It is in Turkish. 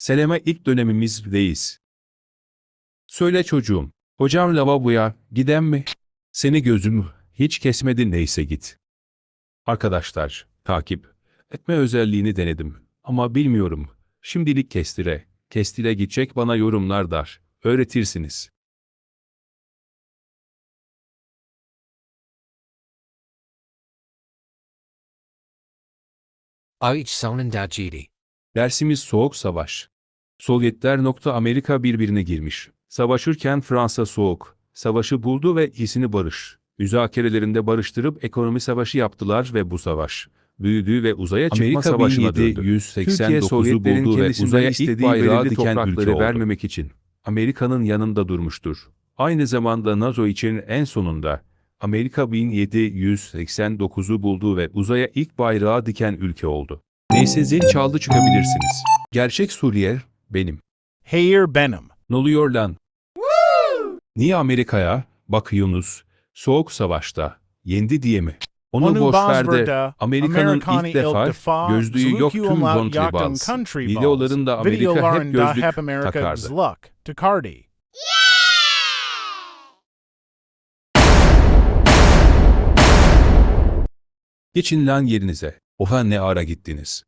Seleme ilk dönemimizdeyiz. Söyle çocuğum, hocam lavaboya giden mi? Seni gözüm hiç kesmedi neyse git. Arkadaşlar, takip etme özelliğini denedim ama bilmiyorum. Şimdilik kestire, kestire gidecek bana yorumlar dar. Öğretirsiniz. Aiç sonunda. Dersimiz Soğuk Savaş. Sovyetler nokta Amerika birbirine girmiş. Savaşırken Fransa soğuk. Savaşı buldu ve ikisini barış. Müzakerelerinde barıştırıp ekonomi savaşı yaptılar ve bu savaş büyüdü ve uzaya çıkma Amerika savaşına döndü. 1789'u Türkiye Sovyetlerin buldu ve uzaya istediği ilk bayrağı diken toprakları ülke oldu. vermemek için Amerika'nın yanında durmuştur. Aynı zamanda NATO için en sonunda Amerika 1789'u buldu ve uzaya ilk bayrağı diken ülke oldu. Neyse zil çaldı çıkabilirsiniz. Gerçek Suriye benim. Hayır benim. Ne oluyor lan? Niye Amerika'ya, bak Yunus, soğuk savaşta, yendi diye mi? Onu Onu boş ver de Amerika'nın ilk defa gözlüğü yok tüm country balls. country balls. Videolarında Amerika hep gözlük takardı. Geçin lan yerinize. Oha ne ara gittiniz.